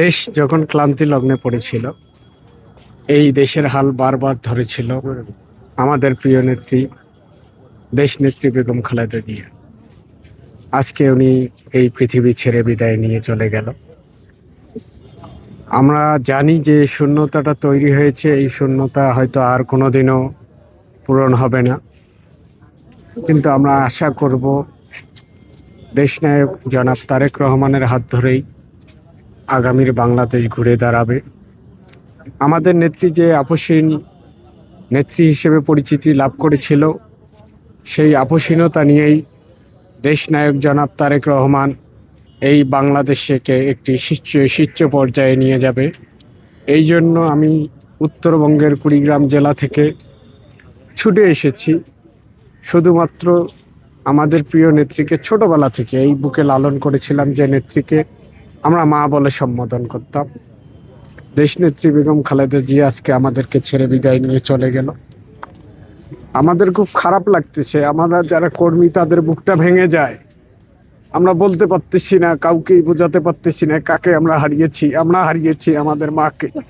দেশ যখন ক্লান্তি লগ্নে পড়েছিল, এই দেশের হাল বারবার ধরেছিল আমাদের প্রিয় নেত্রী, দেশ নেত্রী বেগম খালেদা জিয়া। আজকে উনি এই পৃথিবী ছেড়ে বিদায় নিয়ে চলে গেল। আমরা জানি যে শূন্যতাটা তৈরি হয়েছে, এই শূন্যতা হয়তো আর কোনোদিনও পূরণ হবে না। কিন্তু আমরা আশা করব, দেশনায়ক জনাব তারেক রহমানের হাত ধরেই আগামীর বাংলাদেশ ঘুরে দাঁড়াবে। আমাদের নেত্রী যে আপসীন নেত্রী হিসেবে পরিচিতি লাভ করেছিল, সেই আপসীনতা নিয়েই দেশনায়ক জনাব তারেক রহমান এই বাংলাদেশকে একটি শীর্ষ শীর্ষ পর্যায়ে নিয়ে যাবে। এই জন্য আমি উত্তরবঙ্গের কুড়িগ্রাম জেলা থেকে ছুটে এসেছি। শুধুমাত্র আমাদের প্রিয় নেত্রীকে ছোটবেলা থেকে এই বুকে লালন করেছিলাম যে নেত্রীকে আমরা মা বলে সম্বোধন করতাম। দেশনেত্রী বেগম খালেদা জিয়া আজকে আমাদেরকে ছেড়ে বিদায় নিয়ে চলে গেল। আমাদের খুব খারাপ লাগতেছে, আমরা যারা কর্মী তাদের বুকটা ভেঙে যায়। আমরা বলতে পারতেছি না, কাউকেই বোঝাতে পারতেছি না কাকে আমরা হারিয়েছি আমরা হারিয়েছি আমাদের মাকে।